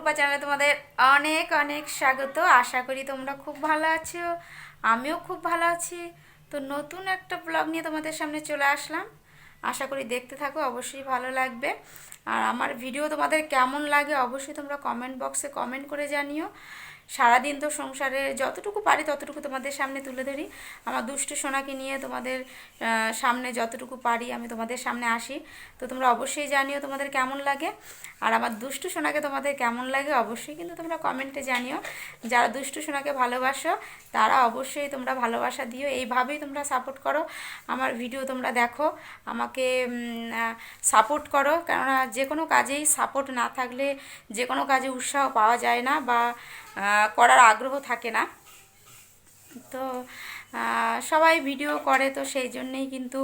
অপরূপা চ্যানেলে তোমাদের অনেক অনেক স্বাগত। আশা করি তোমরা খুব ভালো আছো। আমিও খুব ভালো আছি। তো নতুন একটা ব্লগ নিয়ে তোমাদের সামনে চলে আসলাম। আশা করি দেখতে থাকো, অবশ্যই ভালো লাগবে। আর আমার ভিডিও তোমাদের কেমন লাগে অবশ্যই তোমরা কমেন্ট বক্সে কমেন্ট করে জানিও। সারাদিন তো সংসারে যতটুকু পারি ততটুকু তোমাদের সামনে তুলে ধরি। আমার দুষ্টু সোনাকে নিয়ে তোমাদের সামনে যতটুকু পারি আমি তোমাদের সামনে আসি। তো তোমরা অবশ্যই জানিও তোমাদের কেমন লাগে। আর আমার দুষ্টু সোনাকে তোমাদের কেমন লাগে অবশ্যই কিন্তু তোমরা কমেন্টে জানিও। যারা দুষ্টু সোনাকে ভালোবাসো, তারা অবশ্যই তোমরা ভালোবাসা দিও। এইভাবেই তোমরা সাপোর্ট করো। আমার ভিডিও তোমরা দেখো। আমাকে সাপোর্ট করো। কেননা যে কোনো কাজেই সাপোর্ট না থাকলে, যে কোনো কাজে উৎসাহ পাওয়া যায় না বা করার আগ্রহ থাকে না। তো সবাই ভিডিও করে, তো সেই জন্যেই কিন্তু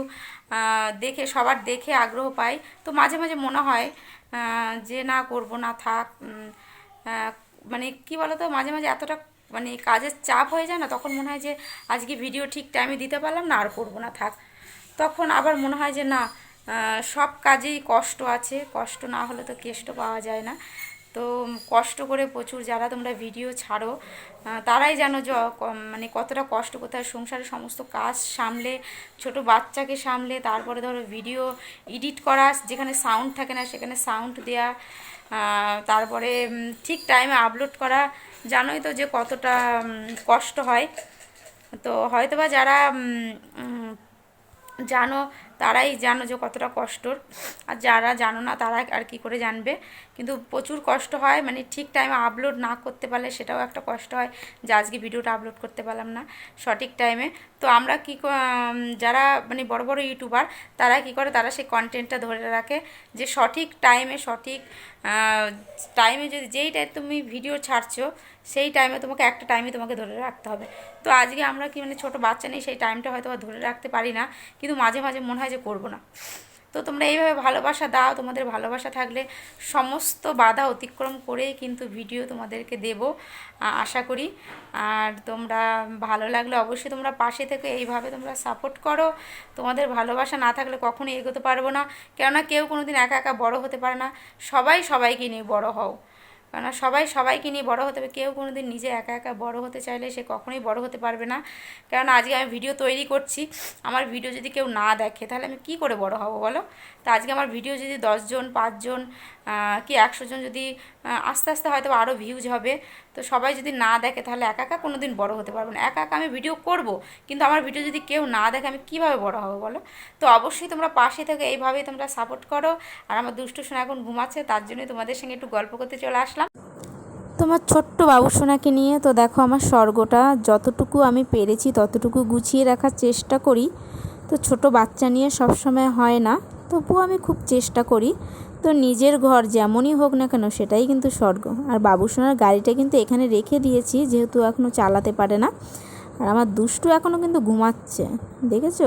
দেখে, সবার দেখে আগ্রহ পাই তো মাঝে মাঝে মনে হয় যে না, করব না, থাক মানে কি বলতো, মাঝে মাঝে এতটা মানে কাজের চাপ হয়ে যায় না, তখন মনে হয় যে, আজকে ভিডিও ঠিক টাইমে দিতে পারলাম না, আর করব না, থাক। তখন আবার মনে হয় যে, না সব কাজেই কষ্ট আছে, কষ্ট না হলে তো কেষ্ট পাওয়া যায় না। তো কষ্ট করে প্রচুর যারা তোমরা ভিডিও ছাড়ো তারাই জানো যে মানে কতটা কষ্ট হয় সংসারের সমস্ত কাজ সামলে, ছোট বাচ্চাকে সামলে, তারপরে ধরো ভিডিও এডিট করা, যেখানে সাউন্ড থাকে না সেখানে সাউন্ড দেওয়া তারপরে ঠিক টাইমে আপলোড করা, জানোই তো যে কতটা কষ্ট হয়। তো হয়তোবা যারা জানো তারাই জানো যে কতটা কষ্টর। আর যারা জানো না তারা আর কি করে জানবে। কিন্তু প্রচুর কষ্ট হয় মানে ঠিক টাইমে আপলোড না করতে পারলে সেটাও একটা কষ্ট হয় যে আজকে ভিডিওটা আপলোড করতে পারলাম না সঠিক টাইমে তো আমরা কি যারা মানে বড় বড় ইউটিউবার তারা কি করে? তারা সেই কন্টেন্টটা ধরে রাখে যে সঠিক টাইমে সঠিক টাইমে যদি যেই টাইম তুমি ভিডিও ছাড়ছো, সেই টাইমে তোমাকে একটা টাইমে তোমাকে ধরে রাখতে হবে। তো আজকে আমরা কি মানে ছোটো বাচ্চা নেই, সেই টাইমটা হয়তো ধরে রাখতে পারি না, কিন্তু মাঝে মাঝে মনে হয় যে করব না। তো তোমরা এইভাবে ভালোবাসা দাও, তোমাদের ভালোবাসা থাকলে সমস্ত বাধা অতিক্রম করেই কিন্তু ভিডিও তোমাদেরকে দেব আশা করি। আর তোমরা ভালো লাগলে অবশ্যই তোমরা পাশে থেকে এইভাবে তোমরা সাপোর্ট করো। তোমাদের ভালোবাসা না থাকলে কখনোই এগোতে পারব না। কেননা কেউ কোনো দিন একা একা বড়ো হতে পারে না। সবাই সবাইকে নিয়ে বড় হও। কেননা সবাই সবাইকে নিয়ে বড় হতে হবে। কেউ কোনো দিন নিজে একা একা বড় হতে চাইলে সে কখনোই বড় হতে পারবে না। কেননা আজকে আমি ভিডিও তৈরি করছি। আমার ভিডিও যদি কেউ না দেখে, তাহলে আমি কি করে বড় হব বলো? তো আজকে আমার ভিডিও যদি দশজন পাঁচজন কি একশো জন যদি আস্তে আস্তে হয়তো আরও ভিউজ হবে। তো সবাই যদি না দেখে তাহলে একা একা কোনো দিন বড় হতে পারব না। একা একা আমি ভিডিও করব, কিন্তু আমার ভিডিও যদি কেউ না দেখে আমি কীভাবে বড় হব বলো? তো অবশ্যই তোমরা পাশে থেকে এইভাবেই তোমরা সাপোর্ট করো। আর আমার দুষ্টু সোনা এখন ঘুমাচ্ছে, তার জন্যই তোমাদের সঙ্গে একটু গল্প করতে চলে আসলাম। তোমার ছোট্ট বাবু সোনাকে নিয়ে তো দেখো আমার স্বর্গটা যতটুকু আমি পেরেছি ততটুকু গুছিয়ে রাখার চেষ্টা করি। তো ছোট বাচ্চা নিয়ে সব সময় হয় না, তবুও আমি খুব চেষ্টা করি। তো নিজের ঘর যেমনই হোক না কেন সেটাই কিন্তু স্বর্গ। আর বাবুসোনার গাড়িটা কিন্তু এখানে রেখে দিয়েছি, যেহেতু এখনও চালাতে পারে না। আর আমার দুষ্টু এখনও কিন্তু ঘুমাচ্ছে, দেখেছ?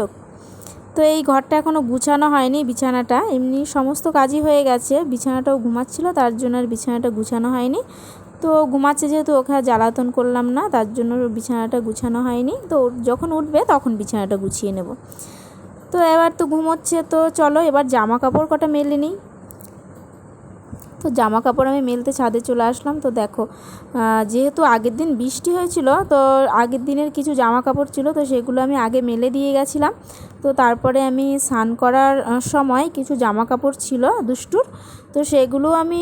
তো এই ঘরটা এখনও গুছানো হয়নি বিছানাটা, এমনি সমস্ত কাজই হয়ে গেছে। বিছানাটাও ঘুমাচ্ছিল, তার জন্য আর বিছানাটা গুছানো হয়নি। তো ঘুমাচ্ছে যেহেতু, ওকে জ্বালাতন করলাম না, তার জন্য বিছানাটা গুছানো হয়নি। তো যখন উঠবে তখন বিছানাটা গুছিয়ে নেব। তো এবার তো ঘুমোচ্ছে, তো চলো এবার জামা কাপড় কটা মেলে নিই। তো জামা কাপড় আমি মেলতে ছাদে চলে আসলাম। তো দেখো যেহেতু আগের দিন বৃষ্টি হয়েছিল, তো আগের দিনের কিছু জামা কাপড় ছিল, তো সেগুলো আমি আগে মেলে দিয়ে গেছিলাম। তো তারপরে আমি স্নান করার সময় কিছু জামা কাপড় ছিল দুষ্টুর, তো সেগুলো আমি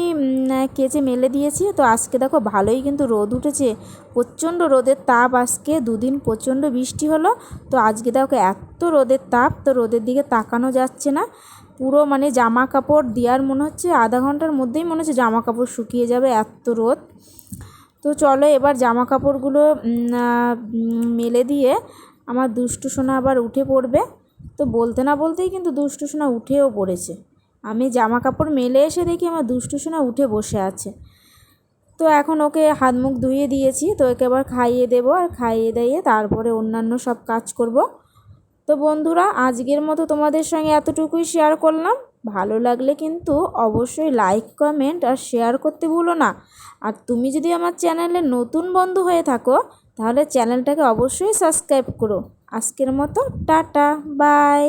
কেচে মেলে দিয়েছি। তো আজকে দেখো ভালোই কিন্তু রোদ উঠেছে, প্রচণ্ড রোদের তাপ আজকে, দুদিন প্রচণ্ড বৃষ্টি হলো। তো আজকে দেখো এত রোদের তাপ, তো রোদের দিকে তাকানো যাচ্ছে না। পুরো মানে জামা কাপড় দেওয়ার মনে হচ্ছে, আধা ঘণ্টার মধ্যেই মনে হচ্ছে জামা কাপড় শুকিয়ে যাবে এত রোদ। তো চলো এবার জামা কাপড়গুলো মেলে দিয়ে আমার দুষ্টু সোনা আবার উঠে পড়বে। তো বলতে না বলতেই কিন্তু দুষ্টু সোনা উঠেও পড়েছে। আমি জামা কাপড় মেলে এসে দেখি আমার দুষ্টু সোনা উঠে বসে আছে। তো এখন ওকে হাত মুখ ধুয়ে দিয়েছি, তো একে আবার খাইয়ে দেবো, আর খাইয়ে দিয়ে তারপরে অন্যান্য সব কাজ করব। তো বন্ধুরা, আজকের মতো তোমাদের সঙ্গে এতটুকুই শেয়ার করলাম। ভালো লাগলে কিন্তু অবশ্যই লাইক কমেন্ট আর শেয়ার করতে ভুলো না। আর তুমি যদি আমার চ্যানেলে নতুন বন্ধু হয়ে থাকো, তাহলে চ্যানেলটাকে অবশ্যই সাবস্ক্রাইব করো। আজকের মতো, টাটা বাই